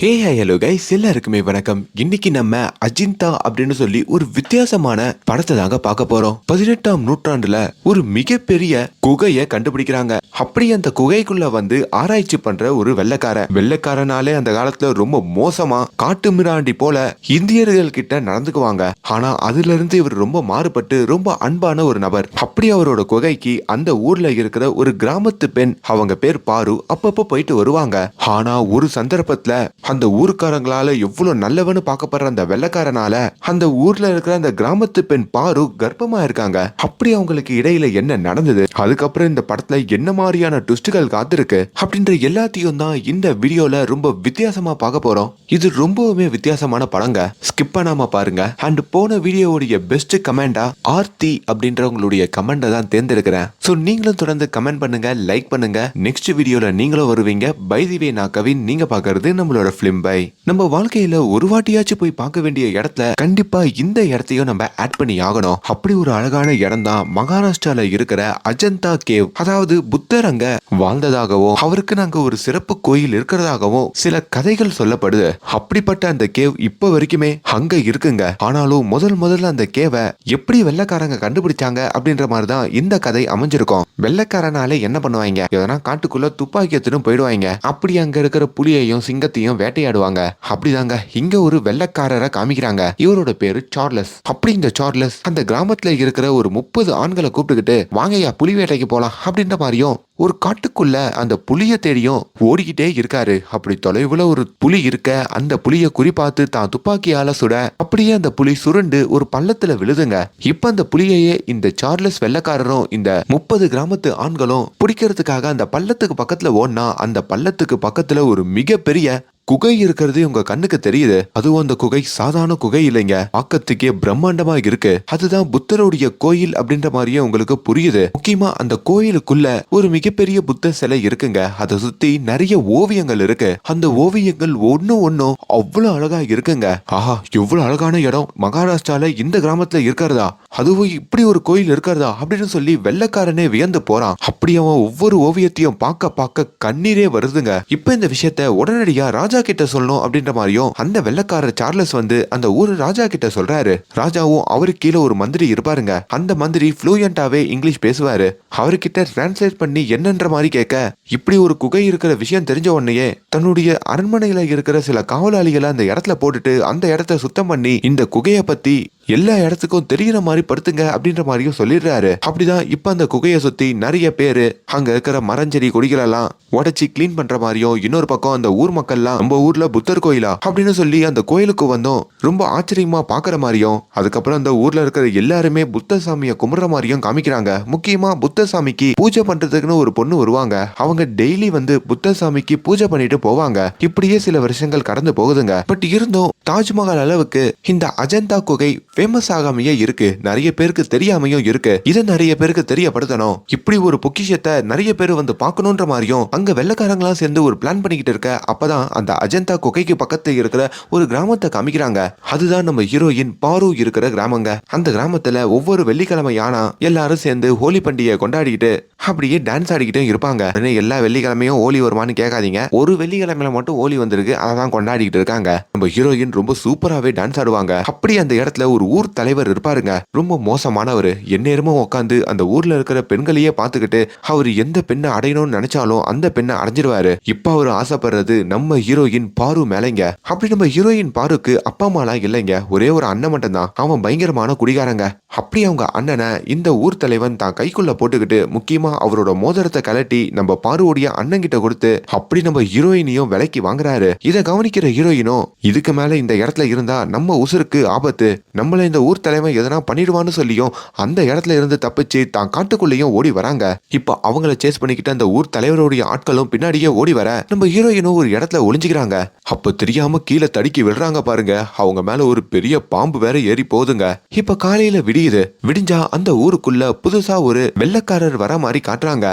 Hey hello guys எல்லாருக்குமே வணக்கம். இன்னைக்கு நம்ம அஜிந்தா அப்படின்னு சொல்லி ஒரு வித்தியாசமான படத்தை தாங்க பார்க்க போறோம். பதினெட்டாம் நூற்றாண்டுல ஒரு மிகப்பெரிய குகையை கண்டுபிடிக்கிறாங்க. அப்படி அந்த குகைக்குள்ள வந்து ஆராய்ச்சி பண்ற ஒரு வெள்ளைக்காரன். வெள்ளைக்காரனாலே அந்த காலத்துல ரொம்ப மோசமா காட்டு மிராண்டி போல இந்தியர்கள் கிட்ட நடந்துக்குவாங்க. ஆனா அதுல இருந்து இவர் ரொம்ப மாறுபட்டு ரொம்ப அன்பான ஒரு நபர். அப்படி அவரோட குகைக்கு அந்த ஊர்ல இருக்கிற ஒரு கிராமத்து பெண் அவங்க பேர் பாரு அப்பப்போ போயிட்டு வருவாங்க. ஆனா ஒரு சந்தர்ப்பத்துல அந்த ஊருக்காரங்களால எவ்வளவு நல்லவன்னு பார்க்கப்படுற அந்த வெள்ளக்காரனால அந்த ஊர்ல இருக்கிற அந்த கிராமத்து பெண் பாரு கர்ப்பமா இருக்காங்க. அப்படி அவங்களுக்கு இடையில என்ன நடந்தது? அதுக்கப்புறம் இந்த படத்துல என்ன மாதிரியான ட்விஸ்டுகள் காத்திருக்கு? அப்படின்ற எல்லாத்தையும் தான் இந்த வீடியோல ரொம்ப வித்தியாசமா பார்க்க போறோம். இது ரொம்பவுமே வித்தியாசமான படங்க. ஸ்கிப் பண்ணாம பாருங்க. அண்ட் போன வீடியோவுடைய பெஸ்ட் கமெண்டா ஆர்த்தி அப்படின்றவங்களுடைய கமெண்டை தான் தேர்ந்தெடுக்கிறேன். ஸோ நீங்களும் தொடர்ந்து கமெண்ட் பண்ணுங்க லைக் பண்ணுங்க. நெக்ஸ்ட் வீடியோல நீங்களும் வருவீங்க. பைதிவே நான் கவின். நீங்க பாக்குறது நம்மளோட ஃபிலிம் பை. நம்ம வாழ்க்கையில ஒரு வாட்டியாச்சும் போய் பார்க்க வேண்டிய இடத்துல கண்டிப்பா இந்த இடத்தையும் நம்ம ஆட் பண்ணி ஆகணும். அப்படி ஒரு அழகான இடம் தான் மகாராஷ்டிரால இருக்கிற அஜந்தா கேவ் அதாவது புத்தர் அங்க வாழ்ந்ததாகவும் அவருக்கு நாங்க ஒரு சிறப்பு கோயில் இருக்கிறதாகவும் சில கதைகள் சொல்லப்படுது. அப்படிப்பட்ட அந்த கேவ் இப்ப வரைக்குமே அங்க இருக்குங்க. ஆனாலும் முதல் முதல்ல அந்த கேவை எப்படி வெள்ளைக்காரங்க கண்டுபிடிச்சாங்க அப்படின்ற மாதிரி தான் இந்த கதை அமைஞ்சிருக்கும். வெள்ளைக்காரனாலே என்ன பண்ணுவாங்க? எதனா காட்டுக்குள்ள துப்பாக்கி எடுத்துட்டு போயிடுவாங்க. அப்படி அங்க இருக்கிற புலியையும் சிங்கத்தையும் வேட்டையாடுவாங்க. அப்படிதாங்க. இங்க ஒரு வெள்ளக்காரரை காமிக்கிறாங்க. இவரோட பேரு சார்லஸ். அப்படி இந்த சார்லஸ் அந்த கிராமத்துல இருக்கிற ஒரு முப்பது ஆண்களை கூப்பிட்டுக்கிட்டு வாங்கய்யா புலி வேட்டைக்கு போலாம் அப்படின்ற மாதிரியும் ஒரு காட்டுக்குள்ள அந்த புலிய தேடியும் ஓடிக்கிட்டே இருக்காரு. அப்படி தொலைவுல ஒரு புலி இருக்க அந்த புலிய குறிப்பாத்து தான் துப்பாக்கியால சுட அப்படியே அந்த புலி சுருண்டு ஒரு பள்ளத்துல விழுதுங்க. இப்ப அந்த புலியையே இந்த சார்லஸ் வெள்ளக்காரரும் இந்த முப்பது கிராமத்து ஆண்களும் பிடிக்கிறதுக்காக அந்த பள்ளத்துக்கு பக்கத்துல ஓடினா அந்த பள்ளத்துக்கு பக்கத்துல ஒரு மிகப்பெரிய குகை இருக்கிறது உங்க கண்ணுக்கு தெரியுது? அதுவும் அந்த குகை சாதாரண குகை இல்லைங்க. பாக்கத்துக்கே பிரம்மாண்டமா இருக்கு. அதுதான் புத்தருடைய கோயில் அப்படின்ற மாதிரியே உங்களுக்கு புரியுது. முக்கியமா அந்த கோயிலுக்குள்ள ஒரு மிக மிகப்பெரிய புத்த சிலை இருக்குங்க. அதை சுத்தி நிறைய ஓவியங்கள் இருக்கு. அந்த ஓவியங்கள் ஒன்னு ஒன்னும் அவ்வளவு அழகா இருக்குங்க. ஆஹா எவ்வளவு அழகான இடம். மகாராஷ்டிரால இந்த கிராமத்துல இருக்கிறதா? அதுவும் இப்படி ஒரு கோயில் இருக்கிறதா? அப்படின்னு சொல்லி வெள்ளக்காரனே வியந்து போறான். அப்படி அவன் ஒவ்வொரு ஓவியத்தையும் பார்க்க பார்க்க கண்ணீரே வருதுங்க. இப்ப இந்த விஷயத்த உடனடியா ராஜா கிட்ட சொல்லணும் அப்படின்ற மாதிரியும் அந்த வெள்ளக்காரர் சார்லஸ் வந்து அந்த ஊர் ராஜா கிட்ட சொல்றாரு. ராஜாவும் அவருக்கு கீழே ஒரு மந்திரி இருப்பாருங்க. அந்த மந்திரி ஃப்ளூயண்டாவே இங்கிலீஷ் பேசுவாரு. அவர்கிட்ட டிரான்ஸ்லேட் பண்ணி என்னன்ற மாதிரி கேட்க இப்படி ஒரு குகை இருக்கிற விஷயம் தெரிஞ்ச உடனேயே தன்னுடைய அரண்மனையில இருக்கிற சில காவலாளிகளை அந்த இடத்துல போட்டுட்டு அந்த இடத்த சுத்தம் பண்ணி இந்த குகையை பத்தி எல்லா இடத்துக்கும் தெரிகிற மாதிரி படுத்துங்க அப்படின்ற மாதிரியும் சொல்லிடுறாரு. அப்படிதான் இப்ப அந்த குகையை சுத்தி நிறைய பேரு அங்க இருக்கிற மரஞ்செடி கொடிகளெல்லாம் உடைச்சி கிளீன் பண்ற மாதிரியும் இன்னொரு பக்கம் அந்த ஊர் மக்கள்லாம் நம்ம ஊர்ல புத்தர் கோயிலா அப்படின்னு சொல்லி அந்த கோயிலுக்கு வந்தோம் ரொம்ப ஆச்சரியமா பாக்குற மாதிரியும் அதுக்கப்புறம் அந்த ஊர்ல இருக்கிற எல்லாருமே புத்த சாமியை கும்பிடுற மாதிரியும் காமிக்கிறாங்க. முக்கியமா புத்த சாமிக்கு பூஜை பண்றதுக்குன்னு ஒரு பொண்ணு வருவாங்க. அவங்க டெய்லி வந்து புத்த சாமிக்கு பூஜை பண்ணிட்டு போவாங்க. இப்படியே சில வருஷங்கள் கடந்து போகுதுங்க. பட் இருந்தும் தாஜ்மஹால் அளவுக்கு இந்த அஜந்தா குகை ஃபேமஸ் ஆகாமையே இருக்கு. நிறைய பேருக்கு தெரியாமையும் இருக்கு. இதை நிறைய பேருக்கு தெரியப்படுத்தணும். இப்படி ஒரு பொக்கிஷத்தை நிறைய பேர் வந்து பார்க்கணுன்ற மாதிரியும் அங்க வெள்ளக்காரங்களாம் சேர்ந்து ஒரு பிளான் பண்ணிக்கிட்டு இருக்க அப்பதான் அந்த அஜந்தா குகைக்கு பக்கத்துல இருக்கிற ஒரு கிராமத்தை காமிக்கிறாங்க. அதுதான் நம்ம ஹீரோயின் பாரு இருக்கிற கிராமங்க. அந்த கிராமத்துல ஒவ்வொரு வெள்ளிக்கிழமை ஆனா எல்லாரும் சேர்ந்து ஹோலி பண்டிகையை கொண்டாடிட்டு அப்படியே டான்ஸ் கொண்டாடிக்கிட்டே இருப்பாங்க. உடனே எல்லா வெள்ளிக்கிழமையும் ஓலி வருமான்னு கேட்காதீங்க. ஒரு வெள்ளிக்கிழமையில மட்டும் ஓலி வந்திருக்கு. அதை தான் கொண்டாடிக்கிட்டு இருக்காங்க. நம்ம ஹீரோயின் ரொம்ப சூப்பராகவே டான்ஸ் ஆடுவாங்க. அப்படி அந்த இடத்துல ஒரு ஊர் தலைவர் இருப்பாருங்க. ரொம்ப மோசமானவர். எந்நேரமும் உட்காந்து அந்த ஊர்ல இருக்கிற பெண்களையே பார்த்துக்கிட்டு அவர் எந்த பெண்ணை அடையணும்னு நினைச்சாலும் அந்த பெண்ணை அடைஞ்சிருவாரு. இப்ப அவர் ஆசைப்படுறது நம்ம ஹீரோயின் பாரு மேலைங்க. அப்படி நம்ம ஹீரோயின் பாருக்கு அப்பா அம்மாலாம் இல்லைங்க. ஒரே ஒரு அண்ணன் மட்டும் தான் அவன் பயங்கரமான குடிகாரங்க. அப்படி அவங்க அண்ணனை இந்த ஊர் தலைவன் தான் கைக்குள்ள போட்டுக்கிட்டு முக்கியமா அவரோட மோதிரத்தை கலட்டி நம்ம பாருவோடைய அண்ணங்கிட்ட கொடுத்து அப்படி நம்ம ஹீரோயினையும் விலைக்கு வாங்குறாரு. இதை கவனிக்கிற ஹீரோயினும் இதுக்கு மேல இந்த இடத்துல இருந்தா நம்ம உசுருக்கு ஆபத்து. நம்மள இந்த ஊர் தலைவன் எதனா பண்ணிடுவான்னு சொல்லியும் அந்த இடத்துல இருந்து தப்பிச்சு தான் காட்டுக்குள்ளேயும் ஓடி வராங்க. இப்போ அவங்கள சேஸ் பண்ணிக்கிட்டு அந்த ஊர் தலைவருடைய ஆட்களும் பின்னாடியே ஓடி வர நம்ம ஹீரோயினும் ஒரு இடத்துல ஒளிஞ்சுக்கிறாங்க. அப்ப தெரியாம கீழே தடுக்கி விடுறாங்க பாருங்க. அவங்க மேல ஒரு பெரிய பாம்பு வேற ஏறி போதுங்க இப்ப காலையில விடியுது. விடிஞ்சா அந்த ஊருக்குள்ள புதுசா ஒரு வெள்ளக்காரர் வர மாதிரி காட்டுறாங்க.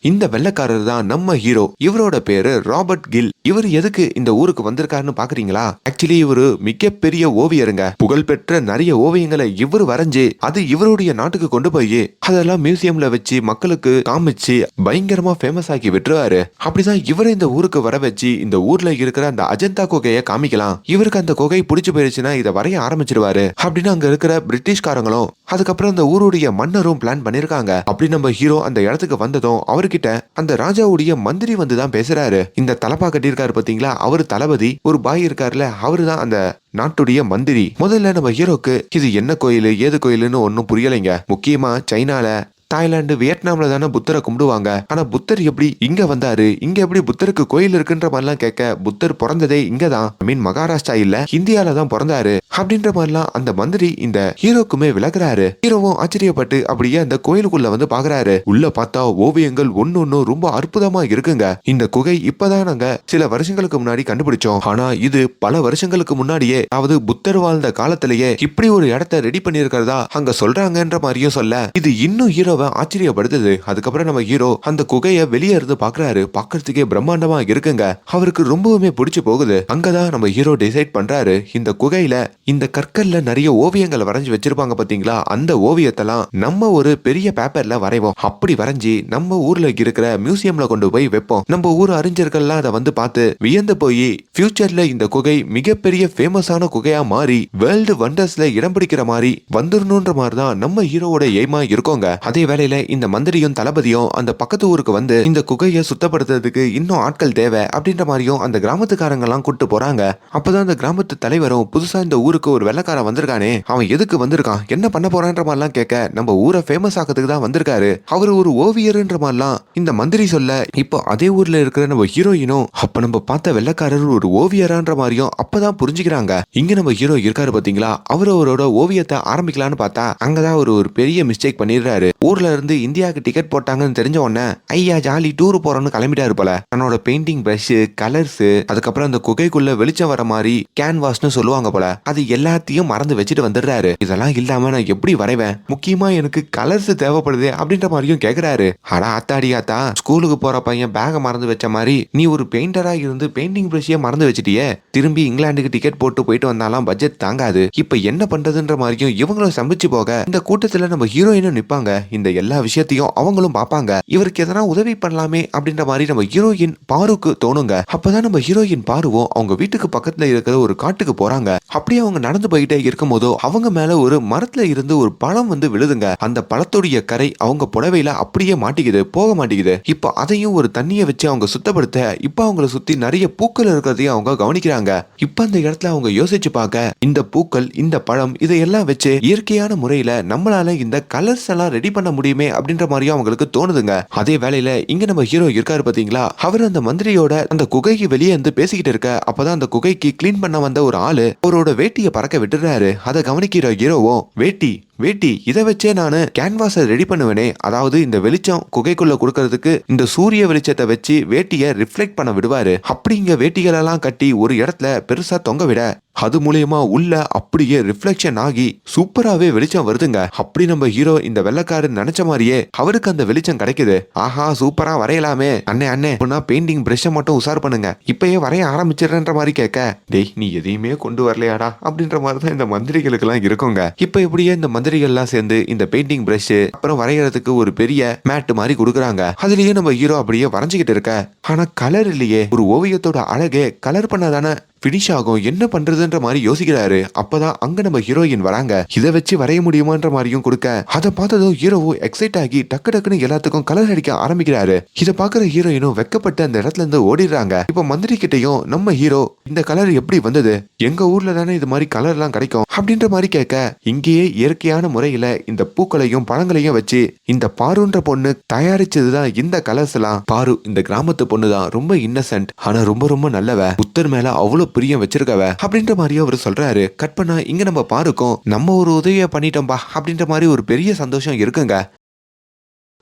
இந்த வெள்ளக்காரர் தான் நம்ம ஹீரோ. இவரோட பேரு ராபர்ட் கில். இவர் எதுக்கு இந்த ஊருக்கு வந்திருக்காருன்னு பாக்குறீங்களா? ஆக்சுவலி இவரு மிகப்பெரிய ஓவியருங்க. புகழ்பெற்ற நிறைய ஓவியங்களை இவர் வரைஞ்சு அது இவருடைய நாட்டுக்கு கொண்டு போய் அதெல்லாம் மியூசியம்ல வச்சு மக்களுக்கு காமிச்சு பயங்கரமா ஃபேமஸ் ஆக்கி விட்டுருவாரு. அப்படிதான் இவரை இந்த ஊருக்கு வர வச்சு இந்த ஊர்ல இருக்கிற அந்த அஜந்தா குகையை காமிக்கலாம். இவருக்கு அந்த குகை பிடிச்சு போயிருச்சுன்னா இதை வரைய ஆரம்பிச்சிருவாரு. அப்படின்னு அங்க இருக்கிற பிரிட்டிஷ்காரங்களும் அதுக்கப்புறம் அந்த ஊருடைய மன்னரும் பிளான் பண்ணிருக்காங்க. அப்படி நம்ம ஹீரோ அந்த இடத்துக்கு வந்ததும் அவருக்கு கிட்ட அந்த ராஜாவுடைய மந்திரி வந்து தான் பேசுறாரு. இந்த தலப்பா கட்டியிருக்காரு பாத்தீங்களா? அவரு தளபதி ஒரு பாய் இருக்காருல்ல அவரு தான் அந்த நாட்டுடைய மந்திரி. முதல்ல நம்ம ஹீரோக்கு இது என்ன கோயில் ஏது கோயிலுன்னு ஒன்னும் புரியலைங்க. முக்கியமா சைனால தாய்லாந்து வியட்நாம்ல தானே புத்தரை கும்பிடுவாங்க. ஆனா புத்தர் எப்படி இங்க வந்தாரு? இங்க எப்படி புத்தருக்கு கோயில் இருக்குன்ற மாதிரிலாம் கேட்க புத்தர் பிறந்ததே இங்கதான். ஐ மீன் மகாராஷ்டிரா இல்ல இந்தியால தான் பிறந்தாரு அப்படின்ற மாதிரிலாம் அந்த மந்திரி இந்த ஹீரோக்குமே விளக்குறாரு. ஹீரோவும் ஆச்சரியப்பட்டு அப்படியே அந்த கோயிலுக்குள்ள வந்து பாக்குறாரு. உள்ள பார்த்தா ஓவியங்கள் ஒன்னு ரொம்ப அற்புதமா இருக்குங்க. இந்த குகை இப்பதான் நாங்க சில வருஷங்களுக்கு முன்னாடி கண்டுபிடிச்சோம். ஆனா இது பல வருஷங்களுக்கு முன்னாடியே அதாவது புத்தர் வாழ்ந்த காலத்திலேயே இப்படி ஒரு இடத்த ரெடி பண்ணியிருக்கிறதா அங்க சொல்றாங்கன்ற மாதிரியும் சொல்ல இது இன்னும் ஹீரோ ஹீரோவை ஆச்சரியப்படுத்துது. அதுக்கப்புறம் நம்ம ஹீரோ அந்த குகையை வெளியே இருந்து பாக்குறாரு பாக்குறதுக்கே பிரம்மாண்டமா இருக்குங்க. அவருக்கு ரொம்பவுமே பிடிச்சு போகுது. அங்கதான் நம்ம ஹீரோ டிசைட் பண்றாரு. இந்த குகையில இந்த கற்கள்ல நிறைய ஓவியங்களை வரைஞ்சு வச்சிருப்பாங்க பாத்தீங்களா அந்த ஓவியத்தெல்லாம் நம்ம ஒரு பெரிய பேப்பர்ல வரைவோம். அப்படி வரைஞ்சி நம்ம ஊர்ல இருக்கிற மியூசியம்ல கொண்டு போய் வைப்போம். நம்ம ஊர் அறிஞர்கள்லாம் அதை வந்து பார்த்து வியந்து போய் ஃபியூச்சர்ல இந்த குகை மிகப்பெரிய ஃபேமஸான குகையா மாறி வேர்ல்டு வண்டர்ஸ்ல இடம் பிடிக்கிற மாதிரி வந்துடணுன்ற மாதிரி தான் நம்ம ஹீரோவோட எய்மா இருக்கோங்க. அதே வேலையில இந்த மந்திரியும் தளபதியும் அந்த பக்கத்து ஊருக்கு வந்து இந்த குகையை சுத்தப்படுத்துறதுக்கு இன்னும் ஆட்கள் தேவை அப்படின்ற மாதிரியும் அந்த கிராமத்துக்காரங்க எல்லாம் கூட்டு போறாங்க. அப்பதான் அந்த கிராமத்து தலைவரும் புதுசா இந்த ஊருக்கு ஒரு வெள்ளக்காரன் வந்திருக்கானே. அவன் எதுக்கு வந்திருக்கான்? என்ன பண்ண போறான்ற மாதிரிலாம் கேட்க நம்ம ஊரை ஃபேமஸ் ஆக்கிறதுக்கு தான் வந்திருக்காரு. அவர் ஒரு ஓவியர்ன்ற மாதிரிலாம் இந்த மந்திரி சொல்ல இப்போ அதே ஊர்ல இருக்கிற நம்ம ஹீரோயினும் அப்ப நம்ம பார்த்த வெள்ளக்காரர் ஒரு ஓவியரான்ற மாதிரியும் அப்பதான் புரிஞ்சுக்கிறாங்க. இங்க நம்ம ஹீரோ இருக்காரு பாத்தீங்களா? அவர் அவரோட ஓவியத்தை ஆரம்பிக்கலாம்னு பார்த்தா அங்கதான் அவர் ஒரு பெரிய மிஸ்டேக் பண்ணிடுறாரு. ஊர்ல இருந்து இந்தியாவுக்கு டிக்கெட் போட்டாங்கன்னு தெரிஞ்ச உடனே ஐயா ஜாலி டூர் போறோம்னு கிளம்பிட்டாரு போல. தன்னோட பெயிண்டிங் பிரஷ் கலர்ஸ் அதுக்கப்புறம் அந்த குகைக்குள்ள வெளிச்சம் வர மாதிரி கேன்வாஸ்னு சொல்லுவாங்க போல. அது எல்லாத்தையும் மறந்து வச்சுட்டு வந்துடுறாரு. இதெல்லாம் இல்லாம நான் எப்படி வரைவேன்? முக்கியமா எனக்கு கலர்ஸ் தேவைப்படுது அப்படின்ற மாதிரியும் கேக்குறாரு. அடா அத்தாடி ஆத்தா ஸ்கூலுக்கு போற பையன் பேக மறந்து வச்ச மாதிரி நீ ஒரு பெயிண்டரா இருந்து பெயிண்டிங் பிரஷையே மறந்து வச்சிட்டியே? திரும்பி இங்கிலாந்துக்கு டிக்கெட் போட்டு போயிட்டு வந்தாலும் பட்ஜெட் தாங்காது. இப்ப என்ன பண்றதுன்ற மாதிரியும் இவங்களும் சம்பிச்சு போக இந்த கூட்டத்துல நம்ம ஹீரோயினும் நிப்பாங்க. இந்த எல்லா விஷயத்தையும் அவங்களும் பார்ப்பாங்க. இவருக்கு எதனா உதவி பண்ணலாமே அப்படின்ற மாதிரி நம்ம ஹீரோயின் பாருக்கு தோணுங்க. அப்பதான் நம்ம ஹீரோயின் பாருவும் அவங்க வீட்டுக்கு பக்கத்துல இருக்கிற ஒரு காட்டுக்கு போறாங்க. அப்படியே அவங்க நடந்து போயிட்டே இருக்கும் போதோ அவங்க மேல ஒரு மரத்துல இருந்து ஒரு பழம் வந்து விழுதுங்க. அந்த பழத்துடைய கரை அவங்க புடவையில அப்படியே மாட்டிக்குது போக மாட்டேங்குது இப்போ அதையும் ஒரு தண்ணியை வச்சு அவங்க சுத்தப்படுத்த இப்போ அவங்கள சுத்தி நிறைய பூக்கள் இருக்கிறதையும் அவங்க கவனிக்கிறாங்க. இப்போ அந்த இடத்துல அவங்க யோசிச்சு பார்க்க இந்த பூக்கள் இந்த பழம் இதையெல்லாம் வச்சு இயற்கையான முறையில நம்மளால இந்த கலர்ஸ் எல்லாம் ரெடி பண்ண முடியுமே அப்படின்ற மாதிரியும் அவங்களுக்கு தோணுதுங்க. அதே வேளையில இங்க நம்ம ஹீரோ இருக்காரு பாத்தீங்களா? அவர் அந்த மந்திரியோட அந்த குகைக்கு வெளியே இருந்து பேசிக்கிட்டு இருக்க அப்பதான் அந்த குகைக்கு கிளீன் பண்ண வந்த ஒரு ஆளு அவரோட வேட்டியை பறக்க விட்டுறாரு. அதை கவனிக்கிற ஹீரோவும் வேட்டி வேட்டி இதை வச்சே நான் கேன்வாஸை ரெடி பண்ணுவேனே. அதாவது இந்த வெளிச்சம் குகைக்குள்ள கொடுக்கறதுக்கு இந்த சூரிய வெளிச்சத்தை வச்சு வேட்டியை ரிஃப்ளெக்ட் பண்ண விடுவாரு. அப்படிங்க வேட்டிகளெல்லாம் கட்டி ஒரு இடத்துல பெருசா தொங்க விட அது மூலியமா உள்ள அப்படியே ரிஃப்ளெக்ஷன் ஆகி சூப்பராகவே வெளிச்சம் வருதுங்க. அப்படி நம்ம ஹீரோ இந்த வெள்ளக்காரு நினைச்ச மாதிரியே அவருக்கு அந்த வெளிச்சம் கிடைக்குது. ஆஹா சூப்பரா வரையலாமே. அண்ணே அண்ணே அப்படின்னா பெயிண்டிங் பிரஷ்ஷை மட்டும் உசார் பண்ணுங்க. இப்பயே வரைய ஆரம்பிச்சிடன்ற மாதிரி கேட்க டேய் நீ எதையுமே கொண்டு வரலையாடா? அப்படின்ற மாதிரி தான் இந்த மந்திரிகளுக்கு எல்லாம் இருக்குங்க. இப்ப இப்படியே இந்த மந்திரிகள்லாம் சேர்ந்து இந்த பெயிண்டிங் பிரஷ் அப்புறம் வரைகிறதுக்கு ஒரு பெரிய மேட் மாதிரி கொடுக்குறாங்க. அதுலயே நம்ம ஹீரோ அப்படியே வரைஞ்சுக்கிட்டு இருக்க. ஆனா கலர் இல்லையே. ஒரு ஓவியத்தோட அழகே கலர் பண்ணாதானே ஃபினிஷ் ஆகும். என்ன பண்றதுன்ற மாதிரி யோசிக்கிறாரு. அப்பதான் அங்க நம்ம ஹீரோயின் வராங்க. இதை வச்சு வரைய முடியுமான்ற மாதிரியும் கொடுக்க. அதை பார்த்ததும் ஹீரோவோ எக்ஸைட் ஆகி டக்கு டக்குன்னு எல்லாத்துக்கும் கலர் அடிக்க ஆரம்பிக்கிறாரு. இதை பாக்குற ஹீரோயினும் வெக்கப்பட்டு அந்த இடத்துல இருந்து ஓடிடுறாங்க. இப்ப மந்திரி கிட்டையும் நம்ம ஹீரோ இந்த கலர் எப்படி வந்தது? எங்க ஊர்ல தானே இது மாதிரி கலர் எல்லாம் கிடைக்கும்? அப்படின்ற மாதிரி கேட்க இங்கேயே இயற்கையான முறையில இந்த பூக்களையும் பழங்களையும் வச்சு இந்த பாருன்ற பொண்ணு தயாரிச்சதுதான் இந்த கலர்ஸ் எல்லாம். பாரு இந்த கிராமத்து பொண்ணு தான் ரொம்ப இன்னசென்ட் ஆனா ரொம்ப ரொம்ப நல்லவ. புத்தர் மேல அவ்வளவு பிரியம் வச்சிருக்கவ? அப்படின்ற மாதிரியும் அவர் சொல்றாரு. கட் பண்ணா இங்க நம்ம பாருக்கும். நம்ம ஒரு உதவியை பண்ணிட்டோம்பா. அப்படின்ற மாதிரி ஒரு பெரிய சந்தோஷம் இருக்குங்க.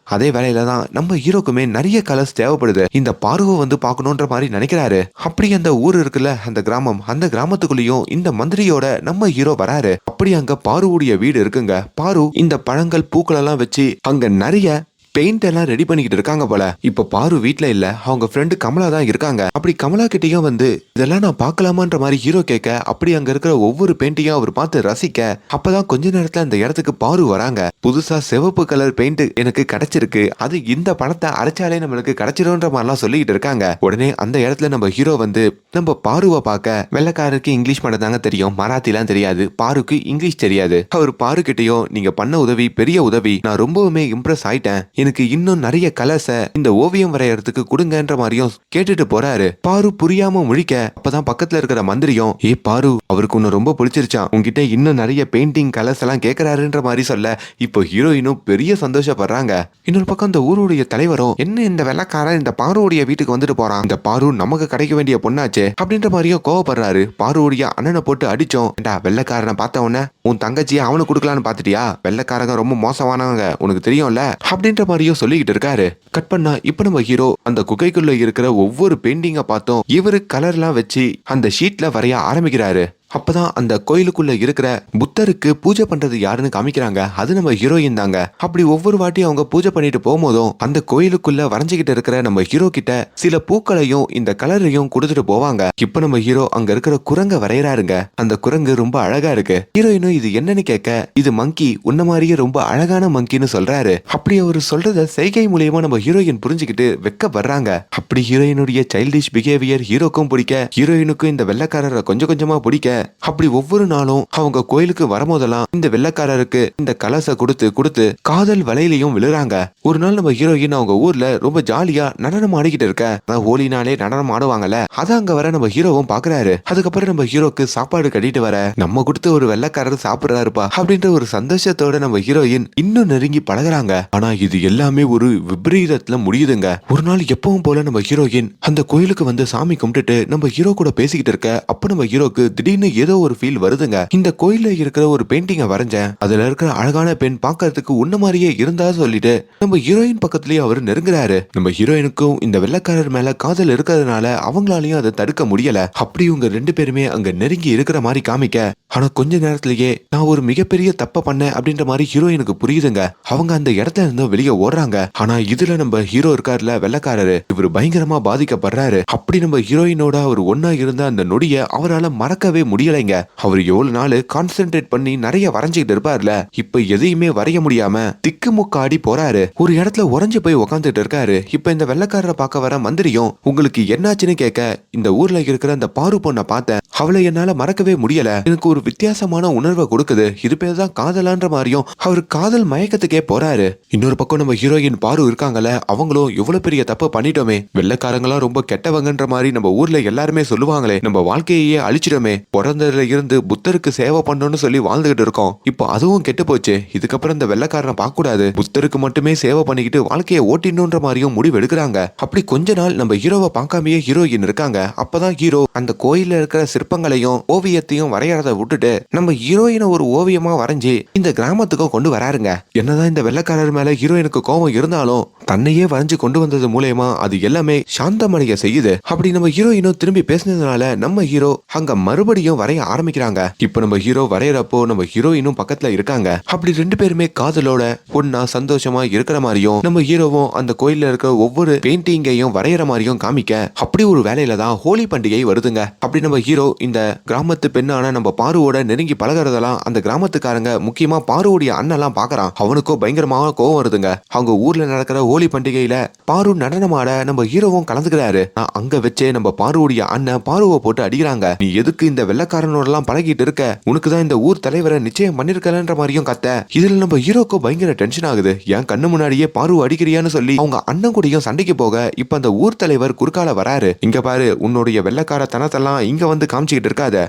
அதே வேலையில தான் நம்ம ஹீரோக்குமே நிறைய கலர்ஸ் தேவைப்படுது. இந்த பார்வை வந்து பார்க்கணுன்ற மாதிரி நினைக்கிறாரு. அப்படி அந்த ஊர் இருக்குல்ல அந்த கிராமம் அந்த கிராமத்துக்குள்ளேயும் இந்த மந்திரியோட நம்ம ஹீரோ வராரு. அப்படி அங்க பாருவுடைய வீடு இருக்குங்க. பாரு இந்த பழங்கள் பூக்கள் எல்லாம் வச்சு அங்க நிறைய பெயிண்ட் எல்லாம் ரெடி பண்ணிக்கிட்டு இருக்காங்க போல. இப்ப பாரு வீட்ல இல்ல. அவங்க ஃப்ரெண்டு கமலா தான் இருக்காங்க. அப்படி கமலா கிட்டயும் வந்து இதெல்லாம் நான் பார்க்கலாமான்ற மாதிரி ஹீரோ கேட்க அப்படி அங்க இருக்கிற ஒவ்வொரு பெயிண்டையும் அவர் பார்த்து ரசிக்க அப்பதான் கொஞ்ச நேரத்துல அந்த இடத்துக்கு பாரு வராங்க. புதுசா சிவப்பு கலர் பெயிண்ட் எனக்கு கிடைச்சிருக்கு. அது இந்த பணத்தை அரைச்சாலே நம்மளுக்கு கிடைச்சிரும்ன்ற மாதிரிலாம் சொல்லிக்கிட்டு இருக்காங்க. உடனே அந்த இடத்துல நம்ம ஹீரோ வந்து நம்ம பாருவை பார்க்க வெள்ளக்காரருக்கு இங்கிலீஷ் மட்டும் தாங்க தெரியும். மராத்திலாம் தெரியாது. பாருக்கு இங்கிலீஷ் தெரியாது. அவர் பாரு கிட்டயும் நீங்க பண்ண உதவி பெரிய உதவி. நான் ரொம்பவுமே இம்ப்ரெஸ் ஆயிட்டேன். எனக்கு இன்னும் நிறைய கலசை இந்த ஓவியம் வரையறதுக்கு கொடுங்கன்ற மாதிரியும் கேட்டுட்டு போறாரு. பாரு புரியாம முழிக்க. அப்பதான் பக்கத்துல இருக்கிற மந்திரியும் ஏ பாரு அவருக்கு உன்னை ரொம்ப பிடிச்சிருச்சான் உங்ககிட்ட இன்னும் நிறைய பெயிண்டிங் கலர்ஸ் எல்லாம் கேக்குறாருன்ற மாதிரி சொல்ல. இப்போ ஹீரோயினும் பெரிய சந்தோஷப்படுறாங்க. இன்னொரு பக்கம் இந்த ஊருடைய தலைவரும் என்ன இந்த வெள்ளக்காரன் இந்த பாருடைய வீட்டுக்கு வந்துட்டு போறான். இந்த பாரு நமக்கு கிடைக்க வேண்டிய பொண்ணாச்சே. அப்படின்ற மாதிரியும் கோவப்படுறாரு. பாருடைய அண்ணனை போட்டு அடிச்சோம். ஏண்டா வெள்ளக்காரனை பார்த்த உடனே உன் தங்கச்சியை அவனுக்கு கொடுக்கலான்னு பார்த்துட்டியா? வெள்ளக்காரங்க ரொம்ப மோசமானவங்க உனக்கு தெரியும்ல? அப்படின்ற மாதிரியும் சொல்லிக்கிட்டு இருக்காரு. கட் பண்ணா இப்ப நம்ம ஹீரோ அந்த குகைக்குள்ள இருக்கிற ஒவ்வொரு பெயிண்டிங்க பார்த்தோம் இவரு கலர்லாம் வச்சு அந்த ஷீட்ல வரைய ஆரம்பிக்கிறாரு. அப்பதான் அந்த கோயிலுக்குள்ள இருக்கிற புத்தருக்கு பூஜை பண்றது யாருன்னு காமிக்கிறாங்க. அது நம்ம ஹீரோயின் தாங்க. அப்படி ஒவ்வொரு வாட்டியும் அவங்க பூஜை பண்ணிட்டு போகும்போதும் அந்த கோயிலுக்குள்ள வரைஞ்சுக்கிட்டு இருக்கிற நம்ம ஹீரோ கிட்ட சில பூக்களையும் இந்த கலரையும் கொடுத்துட்டு போவாங்க. இப்ப நம்ம ஹீரோ அங்க இருக்கிற குரங்க வரையறாருங்க. அந்த குரங்கு ரொம்ப அழகா இருக்கு. ஹீரோயினும் இது என்னன்னு கேட்க இது மங்கி உன்ன மாதிரியே ரொம்ப அழகான மங்கின்னு சொல்றாரு. அப்படி அவர் சொல்றத செய்கை மூலியமா நம்ம ஹீரோயின் புரிஞ்சுக்கிட்டு வெக்கப்படுறாங்க அப்படி ஹீரோயினுடைய சைல்டிஷ் பிஹேவியர் ஹீரோக்கும் பிடிக்க ஹீரோயினுக்கும் இந்த வெள்ளக்காரரை கொஞ்சம் கொஞ்சமா பிடிக்க அப்படி ஒவ்வொரு நாளும் அவங்க கோயிலுக்கு வரும்போதெல்லாம் இந்த வெள்ளக்காரருக்கு இந்த கலசை கொடுத்து கொடுத்து காதல் வலையிலையும் விழுறாங்க. ஒரு நாள் நம்ம ஹீரோயின் அவங்க ஊர்ல ரொம்ப ஜாலியா நடனம் ஆடிக்கிட்டு இருக்க. அதான் ஹோலினாலே நடனம் ஆடுவாங்கல்ல. அத அங்க வர நம்ம ஹீரோவும் பாக்குறாரு. அதுக்கப்புறம் நம்ம ஹீரோக்கு சாப்பாடு கட்டிட்டு வர நம்ம கொடுத்து ஒரு வெள்ளக்காரர் சாப்பிடுறாருப்பா அப்படின்ற ஒரு சந்தோஷத்தோட நம்ம ஹீரோயின் இன்னும் நெருங்கி பழகுறாங்க. ஆனா இது எல்லாமே ஒரு விபரீதத்துல முடியுதுங்க. ஒரு நாள் எப்பவும் போல நம்ம ஹீரோயின் அந்த கோயிலுக்கு வந்து சாமி கும்பிட்டுட்டு நம்ம ஹீரோ கூட பேசிக்கிட்டு இருக்க அப்ப நம்ம ஹீரோக்கு திடீர்னு ஏதோ ஒரு ஃபீல் வருதுங்க. இந்த கோயில்ல இருக்கிற ஒரு பெயிண்டிங்க வரைஞ்சேன். அதுல இருக்கிற அழகான பெண் பாக்குறதுக்கு உன்ன மாதிரியே இருந்தா சொல்லிட்டு நம்ம ஹீரோயின் பக்கத்துலயே அவர் நெருங்குறாரு. நம்ம ஹீரோயினுக்கும் இந்த வெள்ளக்காரர் மேல காதல் இருக்கிறதுனால அவங்களாலயும் அதை தடுக்க முடியல. அப்படி இவங்க ரெண்டு பேருமே அங்க நெருங்கி இருக்கிற மாதிரி காமிக்க ஆனா கொஞ்ச நேரத்திலேயே நான் ஒரு மிகப்பெரிய தப்ப பண்ணேன் அப்படின்ற மாதிரி ஹீரோயினுக்கு புரியுதுங்க. அவங்க அந்த இடத்துல இருந்து வெளியே ஓடுறாங்க. ஆனா இதுல நம்ம ஹீரோ இருக்காருல வெள்ளக்காரரு இவர் பயங்கரமா பாதிக்கப்படுறாரு. அப்படி நம்ம ஹீரோயினோட அவர் ஒன்னா இருந்த அந்த நொடிய அவரால மறக்கவே முடியலைங்க. அவர் எவ்வளவு நாள் கான்சென்ட்ரேட் பண்ணி நிறைய வரைஞ்சுக்கிட்டு இருப்பார்ல. இப்ப எதையுமே வரைய முடியாம திக்குமுக்காடி போறாரு. ஒரு இடத்துல உறைஞ்சு போய் உக்காந்துட்டு இருக்காரு. இப்ப இந்த வெள்ளக்காரரை பார்க்க வர மந்திரியும் உங்களுக்கு என்னாச்சுன்னு கேட்க இந்த ஊர்ல இருக்கிற அந்த பாரு பொண்ணை பார்த்தேன். அவளை என்னால மறக்கவே முடியல. எனக்கு ஒரு வித்தியாசமான உணர்வை கொடுக்குது. இது பேர் தான் காதலான்ற மாதிரியும் அவர் காதல் மயக்கத்துக்கே போறாரு. இன்னொரு பக்கம் நம்ம ஹீரோயின் பாரு இருக்காங்கல்ல அவங்களும் எவ்வளவு பெரிய தப்பு பண்ணிட்டோமே. வெள்ளக்காரங்களாம் ரொம்ப கெட்டவங்கன்ற மாதிரி நம்ம ஊர்ல எல்லாருமே சொல்லுவாங்களே. நம்ம வாழ்க்கையே அழிச்சிட்டோமே. பிறந்ததுல இருந்து புத்தருக்கு சேவை பண்ணணும்னு சொல்லி வாழ்ந்துகிட்டு இருக்கோம். இப்போ அதுவும் கெட்டு போச்சு இதுக்கப்புறம் இந்த வெள்ளக்காரனை பார்க்க கூடாது புத்தருக்கு மட்டுமே சேவை பண்ணிக்கிட்டு வாழ்க்கையை ஓட்டிடணுன்ற மாதிரியும் முடிவு எடுக்கிறாங்க. அப்படி கொஞ்ச நாள் நம்ம ஹீரோவை பார்க்காமயே ஹீரோயின் இருக்காங்க. அப்பதான் ஹீரோ அந்த கோயில்ல இருக்கிற சிற்பங்களையும் ஓவியத்தையும் வரையறத விட்டுட்டு நம்ம ஹீரோயினை ஒரு ஓவியமா வரைஞ்சி இந்த கிராமத்துக்கும் கொண்டு வராருங்க. என்னதான் இந்த வெள்ளக்காரர் மேல ஹீரோயினுக்கு கோபம் இருந்தாலும் தன்னையே வரைஞ்சு கொண்டு வந்தது மூலயமா அது எல்லாமே சாந்தமடைய செய்யுது. அப்படி நம்ம ஹீரோயினும் திரும்பி பேசினதுனால நம்ம ஹீரோ அங்க மறுபடியும் வரைய ஆரம்பிக்கிறாங்க. இப்ப நம்ம ஹீரோ வரையறப்போ நம்ம ஹீரோயினும் பக்கத்துல இருக்காங்க. அப்படி ரெண்டு பேருமே காதலோட ஒன்னா சந்தோஷமா இருக்கிற மாதிரியும் நம்ம ஹீரோவும் அந்த கோயில்ல இருக்க ஒவ்வொரு பெயிண்டிங்கையும் வரைகிற மாதிரியும் காமிக்க அப்படி ஒரு வேலையில தான் ஹோலி பண்டிகை வருதுங்க. அப்படி நம்ம ஹீரோ இந்த கிராமத்து பெண்ணான நம்ம பாருவோட நெருங்கி பழகுறதெல்லாம் அந்த கிராமத்துக்காரங்க முக்கியமா பாருவோடைய அண்ணெல்லாம் பாக்குறான். அவனுக்கும் பயங்கரமாக கோவம் வருதுங்க. அவங்க ஊர்ல நடக்கிற ஹோலி பண்டிகையில பாரு நடனமாட நம்ம ஹீரோவும் கலந்துக்கிறாரு. அங்க வச்சே நம்ம பாருவோடைய அண்ணன் பாருவை போட்டு அடிக்கிறாங்க. நீ எதுக்கு இந்த வெள்ள வெள்ளக்காரனோடலாம் பழகிட்டு இருக்க. உனக்கு தான் இந்த ஊர் தலைவரை நிச்சயம் பண்ணிருக்கலன்ற மாதிரியும் கத்த. இதுல நம்ம ஹீரோக்கு பயங்கர டென்ஷன் ஆகுது. என் கண்ணு முன்னாடியே பாரு அடிக்கிறியான்னு சொல்லி அவங்க அண்ணன் கூடயும் சண்டைக்கு போக இப்ப அந்த ஊர் தலைவர் குறுக்கால வராரு. இங்க பாரு உன்னுடைய வெள்ளக்கார தனத்தெல்லாம் இங்க வந்து காமிச்சிக்கிட்டு இருக்காத.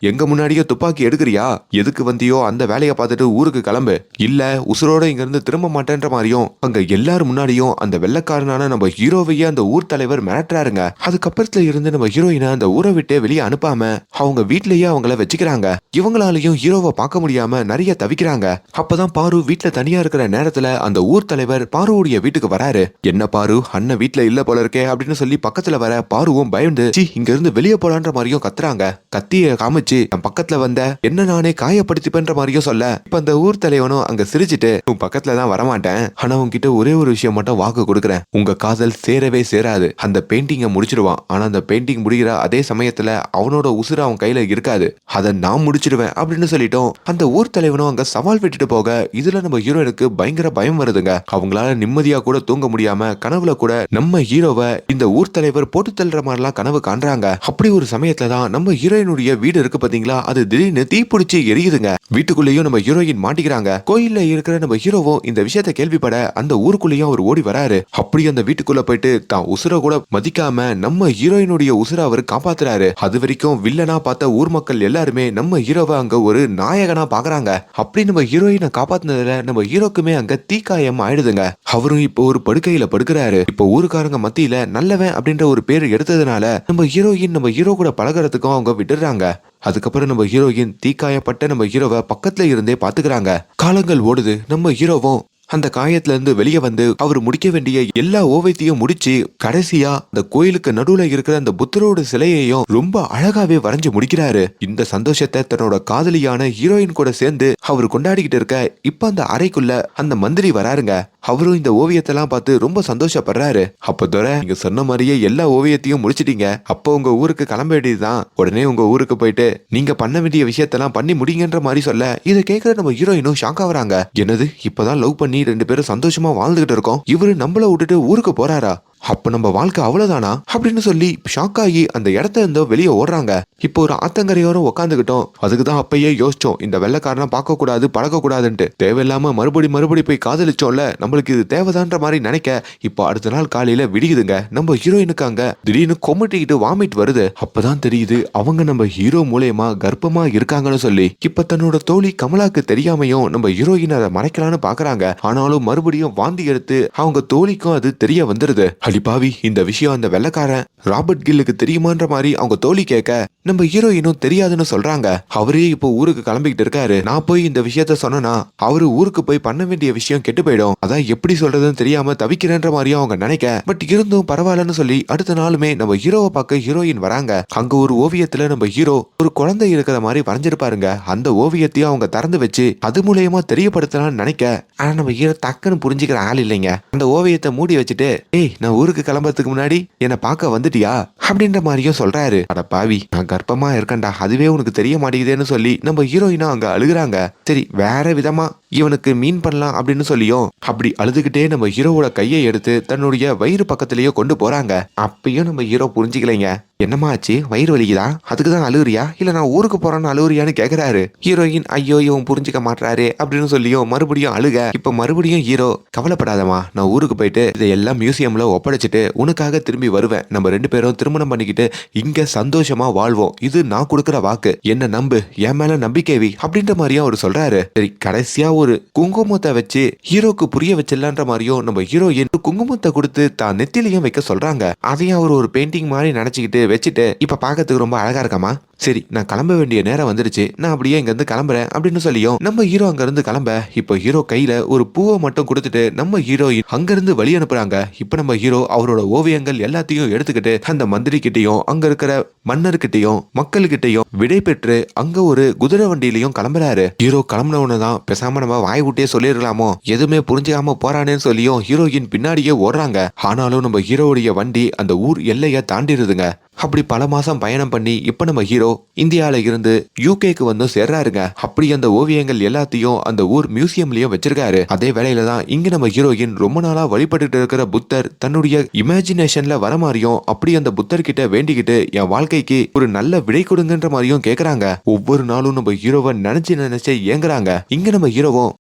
எங்க முன்னாடியே துப்பாக்கி எடுக்கிறியா? எதுக்கு வந்தியோ அந்த வேலையை பார்த்துட்டு ஊருக்கு கிளம்பு. இல்ல உசுரோட இங்க இருந்து திரும்ப மாட்டேன்ற மாதிரியும் அங்க எல்லாரும் முன்னாடியும் அந்த வெள்ளக்காரனான நம்ம ஹீரோவையே அந்த ஊர் தலைவர் மிரட்டுறாருங்க. அதுக்கப்புறத்துல இருந்து நம்ம ஹீரோயினை அந்த ஊரை விட்டு வெளியே அனுப்பாம அவங்க வீட்லயே அவங்கள வச்சுக்கிறாங்க. இவங்களாலையும் ஹீரோவை பார்க்க முடியாம நிறைய தவிக்கிறாங்க. அப்பதான் பாரு வீட்ல தனியா இருக்கிற நேரத்துல அந்த ஊர் தலைவர் பாருவுடைய வீட்டுக்கு வராரு. என்ன பாரு அண்ணன் வீட்டுல இல்ல போல இருக்கே அப்படின்னு சொல்லி பக்கத்துல வர பாருவும் பயந்து இங்க இருந்து வெளியே போலான்ற மாதிரியும் கத்துறாங்க. கத்திய காமிச்சு வச்சு என் பக்கத்துல வந்த என்ன நானே காயப்படுத்திப்பன்ற மாதிரியும் சொல்ல. இப்ப அந்த ஊர் தலைவனும் அங்க சிரிச்சிட்டு உன் பக்கத்துல தான் வரமாட்டேன். ஆனா உன்கிட்ட ஒரே ஒரு விஷயம் மட்டும் வாக்கு கொடுக்குறேன். உங்க காதல் சேரவே சேராது. அந்த பெயிண்டிங்கை முடிச்சிடுவான். ஆனா அந்த பெயிண்டிங் முடிகிற அதே சமயத்துல அவனோட உசுறு அவன் கையில இருக்காது. அதை நான் முடிச்சிடுவேன் அப்படின்னு சொல்லிட்டோம் அந்த ஊர் தலைவனும் அங்க சவால் விட்டுட்டு போக இதுல நம்ம ஹீரோயினுக்கு பயங்கர பயம் வருதுங்க. அவங்களால நிம்மதியா கூட தூங்க முடியாம கனவுல கூட நம்ம ஹீரோவை இந்த ஊர் தலைவர் போட்டு தள்ளுற மாதிரிலாம் கனவு காண்றாங்க. அப்படி ஒரு சமயத்துல தான் நம்ம ஹீரோயினுடைய வீடு இருக்கு பாத்தீங்களா? அது திடீர்னு தீப்பிடிச்சு எரியுதுங்க. வீட்டுக்குள்ளேயும் நம்ம ஹீரோயின் மாட்டிக்கிறாங்க. கோயில்ல இருக்கிற நம்ம ஹீரோவும் இந்த விஷயத்த கேள்விப்பட அந்த ஊருக்குள்ளேயும் அவர் ஓடி வராரு. அப்படி அந்த வீட்டுக்குள்ள போயிட்டு தான் உசுர கூட மதிக்காம நம்ம ஹீரோயினுடைய உசுர அவர் காப்பாத்துறாரு. அது வரைக்கும் வில்லனா பார்த்த ஊர் மக்கள் எல்லாருமே நம்ம ஹீரோவை அங்க ஒரு நாயகனா பாக்குறாங்க. அப்படி நம்ம ஹீரோயினை காப்பாத்துனதுல நம்ம ஹீரோக்குமே அங்க தீக்காயம் ஆயிடுதுங்க. அவரும் இப்போ ஒரு படுக்கையில படுக்கிறாரு. இப்போ ஊருக்காரங்க மத்தியில நல்லவன் அப்படின்ற ஒரு பேர் எடுத்ததுனால நம்ம ஹீரோயின் நம்ம ஹீரோ கூட பழகுறதுக்கும் அவங்க விட்டுறாங்க அதுக்கப்புறம் நம்ம ஹீரோயின் தீக்காயப்பட்ட நம்ம ஹீரோவை பக்கத்துல இருந்தே பாத்துக்கிறாங்க காலங்கள் ஓடுது நம்ம ஹீரோவும் அந்த காயத்துல இருந்து வெளியே வந்து அவர் முடிக்க வேண்டிய எல்லா ஓவியத்தையும் முடிச்சு கடைசியா அந்த கோயிலுக்கு நடுவுல இருக்கிற அந்த புத்தரோட சிலையையும் ரொம்ப அழகாவே வரைஞ்சு முடிக்கிறாரு. இந்த சந்தோஷத்தை தன்னோட காதலியான ஹீரோயின் கூட சேர்ந்து அவர் கொண்டாடிக்கிட்டு இருக்க இப்ப அந்த அறைக்குள்ள அந்த மந்திரி வராருங்க. அவரும் இந்த ஓவியத்தெல்லாம் பார்த்து ரொம்ப சந்தோஷப்படுறாரு. அப்ப தோற நீங்க சொன்ன மாதிரியே எல்லா ஓவியத்தையும் முடிச்சிட்டீங்க. அப்போ உங்க ஊருக்கு கிளம்ப வேண்டியதுதான். உடனே உங்க ஊருக்கு போயிட்டு நீங்க பண்ண வேண்டிய விஷயத்தெல்லாம் பண்ணி முடிங்கன்ற மாதிரி சொல்ல இதை கேட்கிற நம்ம ஹீரோயினும் ஷாக் ஆகுறாங்க என்னது இப்பதான் லவ் பண்ணி ரெண்டு பேரும் சந்தோஷமா வாழ்ந்துகிட்டு இருக்கோம். இவரு நம்மள விட்டுட்டு ஊருக்கு போறாரா? அப்ப நம்ம வாழ்க்கை அவ்வளவுதானா? அப்படின்னு சொல்லி ஷாக் ஆகி அந்த இடத்த இருந்து வெளியே ஓடுறாங்க. இப்போ ஒரு ஆத்தங்கரையோரம் உட்காந்துக்கிட்டோம் அதுக்கு தான் அப்பயே யோசிச்சோம். இந்த வெள்ளக்காரனை பார்க்க கூடாது பழக்க கூடாதுன்ட்டு தேவையில்லாம மறுபடி மறுபடி போய் காதலிச்சோம்ல. நம்மளுக்கு இது தேவைதான்ற மாதிரி நினைக்க இப்போ அடுத்த நாள் காலையில விடியுதுங்க. நம்ம ஹீரோயினுக்கு அங்க திடீர்னு கொமட்டிக்கிட்டு வாமிட் வருது. அப்பதான் தெரியுது அவங்க நம்ம ஹீரோ மூலயமா கர்ப்பமா இருக்காங்கன்னு சொல்லி இப்ப தன்னோட தோழி கமலாக்கு தெரியாமையும் நம்ம ஹீரோயின் அதை மறைக்கலான்னு பாக்குறாங்க. ஆனாலும் மறுபடியும் வாந்தி எடுத்து அவங்க தோழிக்கும் அது தெரிய வந்துருது. அடிப்பாவி இந்த விஷயம் அந்த வெள்ளக்காரன் ராபர்ட் கில்லுக்கு தெரியுமான்ற மாதிரி அவங்க தோழி கேட்க நம்ம ஹீரோயினும் தெரியாதுன்னு சொல்றாங்க. அவரே இப்போ ஊருக்கு கிளம்பிக்கிட்டு இருக்காரு. நான் போய் இந்த விஷயத்த சொன்னா அவரு ஊருக்கு போய் பண்ண வேண்டிய விஷயம் கெட்டு போயிடும். அதான் எப்படி சொல்றதுன்னு தெரியாம தவிக்கிறேன்ற மாதிரியும் அவங்க நினைக்க பட் இருந்தும் பரவாயில்லன்னு சொல்லி அடுத்த நாளுமே நம்ம ஹீரோவை பார்க்க ஹீரோயின் வராங்க. அங்க ஒரு ஓவியத்துல நம்ம ஹீரோ ஒரு குழந்தை இருக்கிற மாதிரி வரைஞ்சிருப்பாருங்க. அந்த ஓவியத்தையும் அவங்க திறந்து வச்சு அது மூலியமா தெரியப்படுத்தலாம்னு நினைக்க ஆனா நம்ம ஹீரோ டக்குன்னு புரிஞ்சுக்கிற ஆள் இல்லைங்க. அந்த ஓவியத்தை மூடி வச்சுட்டு ஏய் நான் ஊருக்கு கிளம்புறதுக்கு முன்னாடி என்னை பார்க்க வந்துட்டு வந்துட்டியா அப்படின்ற மாதிரியும் சொல்றாரு. அட பாவி நான் கர்ப்பமா இருக்கேன்டா. அதுவே உனக்கு தெரிய மாட்டேங்குதேன்னு சொல்லி நம்ம ஹீரோயினா அங்க அழுகுறாங்க. சரி வேற விதமா இவனுக்கு மீன் பண்ணலாம் அப்படின்னு சொல்லியும் அப்படி அழுதுகிட்டே நம்ம ஹீரோவோட கையை எடுத்து தன்னுடைய வயிறு பக்கத்திலேயே கொண்டு போறாங்க. அப்பயும் நம்ம ஹீரோ புரிஞ்சுக்கலைங்க. என்னம்மா ஆச்சு? வயிறு வலிக்குதா? அதுக்கு தான் அழுகுறியா? இல்ல நான் ஊருக்கு போறேன்னு அழுகுறியான்னு கேக்குறாரு. ஹீரோயின் ஐயோ இவன் புரிஞ்சுக்க மாட்டாரு அப்படின்னு சொல்லியும் மறுபடியும் அழுக. இப்ப மறுபடியும் ஹீரோ கவலைப்படாதமா நான் ஊருக்கு போயிட்டு இதையெல்லாம் மியூசியம்ல ஒப்படைச்சிட்டு உனக்காக திரும்பி வருவேன். நம்ம ரெண்டு பேரும் திருமணம் பண்ணிக்கிட்டு இங்க சந்தோஷமா வாழ்வோம். இது நான் கொடுக்குற வாக்கு. என்ன நம்பு என் மேல நம்பிக்கைவி அப்படின்ற மாதிரியும் அவர் சொல்றாரு. சரி கடைசியா ஒரு குங்குமத்தை வச்சு ஹீரோக்கு புரிய வச்சிடலான்ற மாதிரியும் நம்ம ஹீரோயின் குங்குமத்தை கொடுத்து தான் நெத்திலையும் வைக்க சொல்றாங்க. அதையும் அவர் ஒரு பெயிண்டிங் மாதிரி நினைச்சுக்கிட்டு வச்சுட்டு இப்ப பார்க்கறதுக்கு ரொம்ப அழகா இருக்காமா சரி நான் கிளம்ப வேண்டிய நேரம் வந்துருச்சு நான் அப்படியே இங்க இருந்து கிளம்புறேன். அப்படின்னு சொல்லியும் நம்ம ஹீரோ அங்க இருந்து கிளம்ப. இப்போ ஹீரோ கையில ஒரு பூவை மட்டும் கொடுத்துட்டு நம்ம ஹீரோயின் அங்க இருந்து வழி அனுப்புறாங்க. இப்ப நம்ம ஹீரோ அவரோட ஓவியங்கள் எல்லாத்தையும் எடுத்துக்கிட்டு அந்த மந்திரி கிட்டையும் அங்க இருக்கிற மன்னர்கிட்டயும் மக்கள்கிட்டயும் விடை பெற்று அங்க ஒரு குதிரை வண்டியிலையும் கிளம்புறாரு. ஹீரோ கிளம்புனவன தான் பேசாம நம்ம வாய் விட்டே சொல்லிருக்கலாமோ எதுவுமே புரிஞ்சுக்காம போறானேன்னு சொல்லியும் ஹீரோயின் பின்னாடியே ஓடுறாங்க. ஆனாலும் நம்ம ஹீரோவுடைய வண்டி அந்த ஊர் எல்லையை தாண்டிடுதுங்க. அப்படி பல மாசம் பயணம் பண்ணி இப்ப நம்ம ஹீரோ இந்தியால இருந்து யூகேக்கு வந்து சேர்றாருங்க. அப்படி அந்த ஓவியங்கள் எல்லாத்தையும் அந்த ஊர் மியூசியம்லயும் வச்சிருக்காரு. அதே வேளையில தான் இங்க நம்ம ஹீரோயின் ரொம்ப நாளா வழிபட்டு இருக்கிற புத்தர் தன்னுடைய இமேஜினேஷன்ல வர மாதிரியும் அப்படி அந்த புத்தர் கிட்ட வேண்டிக்கிட்டு என் வாழ்க்கைக்கு ஒரு நல்ல விடை கொடுங்கன்ற மாதிரியும் கேக்குறாங்க. ஒவ்வொரு நாளும் நம்ம ஹீரோவை நினைச்சு நினைச்சு ஏங்குறாங்க இங்க நம்ம ஹீரோவும்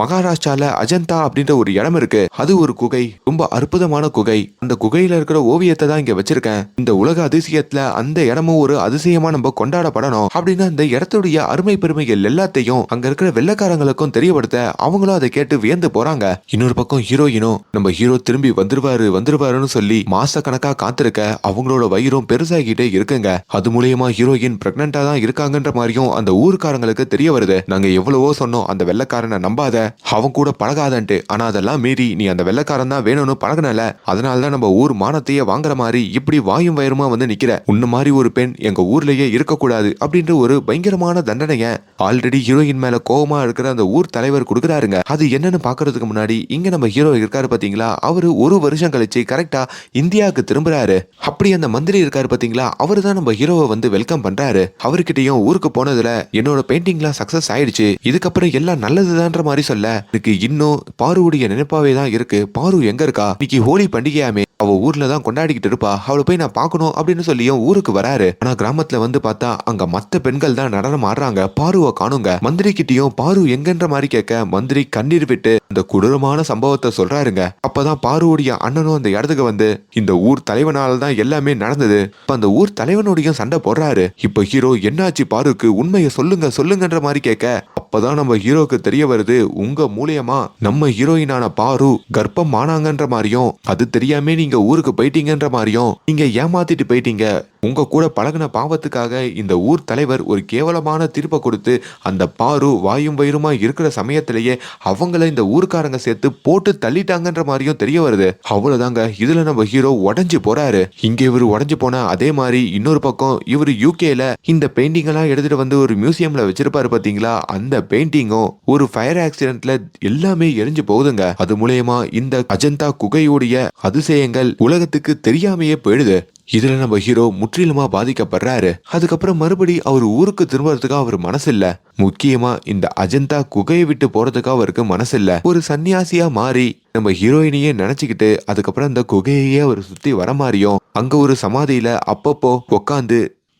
மகாராஷ்டிரால அஜந்தா அப்படின்ற ஒரு இடம் இருக்கு. அது ஒரு குகை. ரொம்ப அற்புதமான குகை. அந்த குகையில இருக்கிற ஓவியத்தை தான் இங்க வச்சிருக்கேன். இந்த உலக அதிசயத்துல அந்த இடமும் ஒரு அதிசயமா நம்ம கொண்டாடப்படணும் அப்படின்னு அந்த இடத்துடைய அருமை பெருமைகள் எல்லாத்தையும் அங்க இருக்கிற வெள்ளக்காரங்களுக்கும் தெரியப்படுத்த அவங்களும் அதை கேட்டு வியந்து போறாங்க. இன்னொரு பக்கம் ஹீரோயினும் நம்ம ஹீரோ திரும்பி வந்துருவாரு வந்துருவாருன்னு சொல்லி மாச கணக்கா காத்திருக்க அவங்களோட வயிறும் பெருசாகிட்டே இருக்குங்க. அது மூலியமா ஹீரோயின் பிரெக்னண்டா தான் இருக்காங்கன்ற மாதிரியும் அந்த ஊருக்காரங்களுக்கு தெரிய வருது. நாங்க எவ்வளவோ சொன்னோம் அந்த வெள்ளக்காரனை நம்பாத அவன் கூட பழகாதன்ட்டு ஆனா அதெல்லாம் மீறி நீ அந்த வெள்ளக்காரன் தான் வேணும்னு பழகினல அதனால தான் நம்ம ஊர் மானத்தையே வாங்குற மாதிரி இப்படி வாயும் வயிறுமா வந்து நிக்கிற. உன்ன மாதிரி ஒரு பெண் எங்க ஊர்லயே இருக்கக்கூடாது அப்படின்ற ஒரு பயங்கரமான தண்டனைய ஆல்ரெடி ஹீரோயின் மேல கோபமா இருக்கிற அந்த ஊர் தலைவர் கொடுக்குறாருங்க. அது என்னன்னு பாக்குறதுக்கு முன்னாடி இங்க நம்ம ஹீரோ இருக்காரு பாத்தீங்களா? அவரு ஒரு வருஷம் கழிச்சு கரெக்டா இந்தியாவுக்கு திரும்புறாரு. அப்படி அந்த மந்திரி இருக்காரு பாத்தீங்களா? அவரு தான் நம்ம ஹீரோவை வந்து வெல்கம் பண்றாரு. அவர்கிட்டயும் ஊருக்கு போனதுல என்னோட பெயிண்டிங்லாம் சக்சஸ் ஆயிடுச்சு. இதுக்கப்புறம் எல்லாம் நல்லதுதான்ற மாதிரி சொல்ல எனக்கு இன்னும் பாருவுடைய நினைப்பாவே தான் இருக்கு. பாரு எங்க இருக்கா? இன்னைக்கு ஹோலி பண்டிகையாமே. அவ ஊர்ல தான் கொண்டாடிக்கிட்டு இருப்பா. அவளை போய் நான் பார்க்கணும் அப்படின்னு சொல்லியும் ஊருக்கு வராரு. ஆனா கிராமத்துல வந்து பார்த்தா அங்க மத்த பெண்கள் தான் நடனம் ஆடுறாங்க. பாருவை காணுங்க. மந்திரி கிட்டயும் பாரு எங்கன்ற மாதிரி கேட்க மந்திரி கண்ணீர் விட்டு அந்த கொடூரமான சம்பவத்தை சொல்றாருங்க. அப்பதான் பாருவுடைய அண்ணனும் அந்த இடத்துக்கு வந்து இந்த ஊர் தலைவனால தான் எல்லாமே நடந்தது. இப்ப அந்த ஊர் தலைவனுடைய சண்டை போடுறாரு. இப்ப ஹீரோ என்னாச்சு பாருக்கு உண்மையை சொல்லுங்க சொல்லுங்கன்ற மாதிரி கேட்க அப்பதான் நம்ம ஹீரோக்கு தெரிய வருது உங்க மூலியமா நம்ம ஹீரோயினான பாரு கர்ப்பம் ஆனாங்கன்ற மாதிரியும் அது தெரியாம நீங்க ஊருக்கு போயிட்டீங்கன்ற மாதிரியும் நீங்க ஏமாத்திட்டு போயிட்டீங்க. உங்க கூட பழகுன பாவத்துக்காக இந்த ஊர் தலைவர் ஒரு கேவலமான தீர்ப்பை கொடுத்து அந்த பாரு வாயும் வயிறுமா இருக்கிற சமயத்திலேயே அவங்கள இந்த ஊருக்காரங்க சேர்த்து போட்டு தள்ளிட்டாங்கன்ற மாதிரியும் தெரிய வருது. அவ்வளவுதாங்க. இதுல நம்ம ஹீரோ உடஞ்சு போறாரு. இங்க இவர் உடஞ்சு போனால் அதே மாதிரி இன்னொரு பக்கம் இவர் யூகேல இந்த பெயிண்டிங் எல்லாம் எடுத்துட்டு வந்து ஒரு மியூசியம்ல வச்சிருப்பாரு பாத்தீங்களா? அந்த பெயிண்டிங்கும் ஒரு ஃபயர் ஆக்சிடென்ட்ல எல்லாமே எரிஞ்சு போகுதுங்க. அது மூலயமா இந்த அஜந்தா குகையுடைய அதிசயங்கள் உலகத்துக்கு தெரியாமையே போயிடுது. இதுல நம்ம ஹீரோ முற்றிலுமா பாதிக்கப்படுறாரு. அதுக்கப்புறம் மறுபடி அவர் ஊருக்கு திரும்புறதுக்கு அவர் மனசு இல்ல முக்கியமா இந்த அஜந்தா குகையை விட்டு போறதுக்கு அவருக்கு மனசு இல்ல ஒரு சன்னியாசியா மாறி நம்ம ஹீரோயினையே நினைச்சுக்கிட்டு அதுக்கப்புறம் அந்த குகையையே அவர் சுத்தி வர மாதிரியும் அங்க ஒரு சமாதியில அப்பப்போ உட்காந்து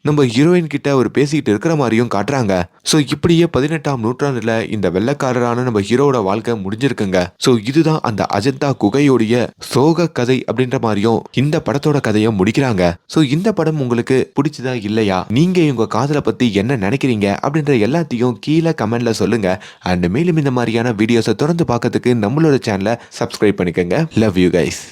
நம்ம ஹீரோயின் கிட்ட அவர் பேசிக்கிட்டு இருக்கிற மாதிரியும் காட்டுறாங்க. ஸோ இப்படியே பதினெட்டாம் நூற்றாண்டுல இந்த வெள்ளக்காரரான நம்ம ஹீரோவோட வாழ்க்கை முடிஞ்சிருக்குங்க. ஸோ இதுதான் அந்த அஜந்தா குகையோடைய சோக கதை அப்படின்ற மாதிரியும் இந்த படத்தோட கதையை முடிக்கிறாங்க. ஸோ இந்த படம் உங்களுக்கு பிடிச்சதா இல்லையா? நீங்க உங்க காதலை பத்தி என்ன நினைக்கிறீங்க? அப்படின்ற எல்லாத்தையும் கீழே கமெண்ட்ல சொல்லுங்க. அண்ட் மேலும் இந்த மாதிரியான வீடியோஸை தொடர்ந்து பார்க்கறதுக்கு நம்மளோட சேனலை சப்ஸ்கிரைப் பண்ணிக்கோங்க. Love you guys